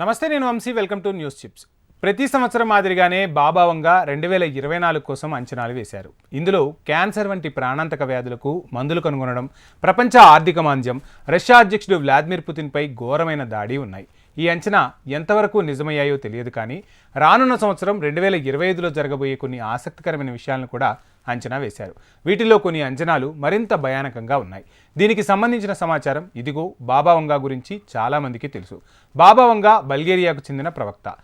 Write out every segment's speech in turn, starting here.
నమస్తే నేను Vamshi. Welcome to news chips. ప్రతి సంవత్సరం మాదిరిగానే బాబావంగా రెండు వేల ఇరవై నాలుగు కోసం అంచనాలు వేశారు. ఇందులో క్యాన్సర్ వంటి ప్రాణాంతక వ్యాధులకు మందులు కనుగొనడం ప్రపంచ ఆర్థిక మాంద్యం రష్యా అధ్యక్షుడు వ్లాదిమిర్ పుతిన్పై ఘోరమైన దాడి ఉన్నాయి. ఈ అంచనా ఎంతవరకు నిజమయ్యాయో తెలియదు కానీ రానున్న సంవత్సరం రెండు వేల ఇరవై ఐదులో జరగబోయే కొన్ని ఆసక్తికరమైన విషయాలను కూడా అంచనా వేశారు. వీటిలో కొన్ని అంచనాలు మరింత భయానకంగా ఉన్నాయి. దీనికి సంబంధించిన సమాచారం ఇదిగో బాబా వంగా గురించి చాలామందికి తెలుసు. బాబా వంగా బల్గేరియాకు చెందిన ప్రవక్త.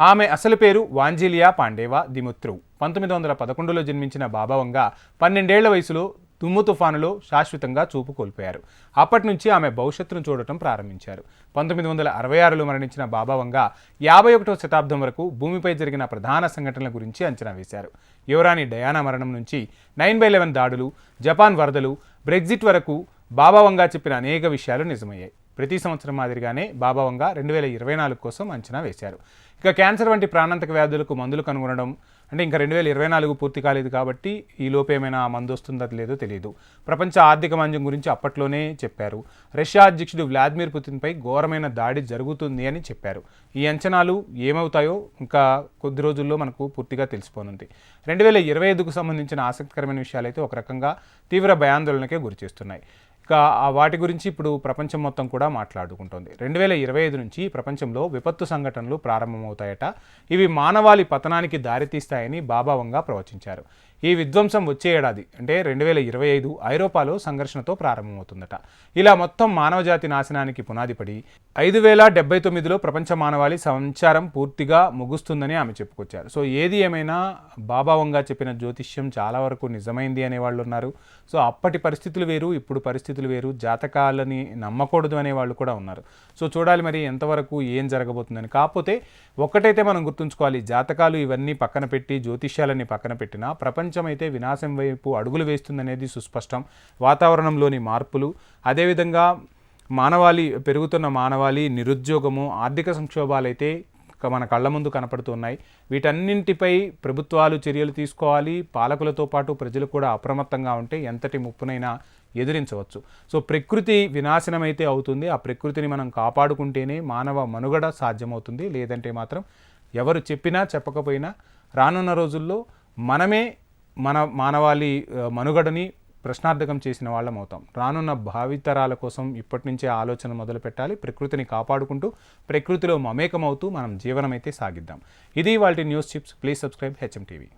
ఆమె అసలు పేరు వాంజిలియా పాండేవా దిముత్రు. పంతొమ్మిది వందల పదకొండులో జన్మించిన బాబావంగా పన్నెండేళ్ళ వయసులో తుమ్ము తుఫానులో శాశ్వతంగా చూపు కోల్పోయారు. అప్పటి నుంచి ఆమె భవిష్యత్తును చూడటం ప్రారంభించారు. పంతొమ్మిది వందల అరవై ఆరులో మరణించిన బాబా వంగ యాభై ఒకటో శతాబ్దం వరకు భూమిపై జరిగిన ప్రధాన సంఘటనల గురించి అంచనా వేశారు. యువరాణి డయానా మరణం నుంచి నైన్ బై లెవెన్ దాడులు జపాన్ వరదలు బ్రెగ్జిట్ వరకు బాబా వంగా చెప్పిన అనేక విషయాలు నిజమయ్యాయి. ప్రతి సంవత్సరం మాదిరిగానే బాబా రెండు వేల ఇరవై నాలుగు కోసం అంచనా వేశారు. ఇక క్యాన్సర్ వంటి ప్రాణాంతక వ్యాధులకు మందులు కనుగొనడం అంటే ఇంకా రెండు వేల ఇరవై నాలుగు పూర్తి కాలేదు కాబట్టి ఈ లోపేమైనా ఏమైనా మందు వస్తుందో లేదో తెలియదు. ప్రపంచ ఆర్థిక మాంద్యం గురించి అప్పట్లోనే చెప్పారు. రష్యా అధ్యక్షుడు వ్లాదిమిర్ పుతిన్పై ఘోరమైన దాడి జరుగుతుంది అని చెప్పారు. ఈ అంచనాలు ఏమవుతాయో ఇంకా కొద్ది రోజుల్లో మనకు పూర్తిగా తెలిసిపోనుంది. రెండు వేల ఇరవై ఐదుకు సంబంధించిన ఆసక్తికరమైన విషయాలైతే ఒక రకంగా తీవ్ర భయాందోళనకే గురిచేస్తున్నాయి. ఇక ఆ వాటి గురించి ఇప్పుడు ప్రపంచం మొత్తం కూడా మాట్లాడుకుంటోంది. రెండు వేల ఇరవై ఐదు నుంచి ప్రపంచంలో విపత్తు సంఘటనలు ప్రారంభమవుతాయట. ఇవి మానవాళి పతనానికి దారితీస్తాయని బాబావంగా ప్రవచించారు. ఈ విధ్వంసం వచ్చే ఏడాది అంటే రెండు వేల ఇరవై ఐదు ఐరోపాలో సంఘర్షణతో ప్రారంభమవుతుందట. ఇలా మొత్తం మానవజాతి నాశనానికి పునాది పడి ఐదు వేల డెబ్బై తొమ్మిదిలో ప్రపంచ మానవాళి సంచారం పూర్తిగా ముగుస్తుందని ఆమె చెప్పుకొచ్చారు. సో ఏది ఏమైనా బాబావంగా చెప్పిన జ్యోతిష్యం చాలా వరకు నిజమైంది అనే వాళ్ళు ఉన్నారు సో అప్పటి పరిస్థితులు వేరు ఇప్పుడు పరిస్థితి పరిస్థితులు వేరు జాతకాలని నమ్మకూడదు అనే వాళ్ళు కూడా ఉన్నారు. సో చూడాలి మరి ఎంతవరకు ఏం జరగబోతుందని. కాకపోతే ఒక్కటైతే మనం గుర్తుంచుకోవాలి జాతకాలు ఇవన్నీ పక్కన పెట్టి జ్యోతిష్యాలన్నీ పక్కన పెట్టినా ప్రపంచం అయితే వినాశం వైపు అడుగులు వేస్తుందనేది సుస్పష్టం. వాతావరణంలోని మార్పులు అదేవిధంగా మానవాళి పెరుగుతున్న మానవాళి నిరుద్యోగము ఆర్థిక సంక్షోభాలైతే మన కళ్ళ ముందు కనపడుతున్నాయి వీటన్నింటిపై ప్రభుత్వాలు చర్యలు తీసుకోవాలి. పాలకులతో పాటు ప్రజలు కూడా అప్రమత్తంగా ఉంటే ఎంతటి ముప్పునైనా ఎదిరించవచ్చు. సో ప్రకృతి వినాశనమైతే అవుతుంది. ఆ ప్రకృతిని మనం కాపాడుకుంటేనే మానవ మనుగడ సాధ్యమవుతుంది. లేదంటే మాత్రం ఎవరు చెప్పినా చెప్పకపోయినా రానున్న రోజుల్లో మనమే మన మానవాళి మనుగడని ప్రశ్నార్థకం చేసిన వాళ్ళం అవుతాం. రానున్న భావితరాల కోసం ఇప్పటి నుంచే ఆలోచన మొదలు పెట్టాలి. ప్రకృతిని కాపాడుకుంటూ ప్రకృతిలో మమేకమవుతూ మనం జీవనమైతే సాగిద్దాం. ఇది వాళ్ళ news chips. Please subscribe HM TV.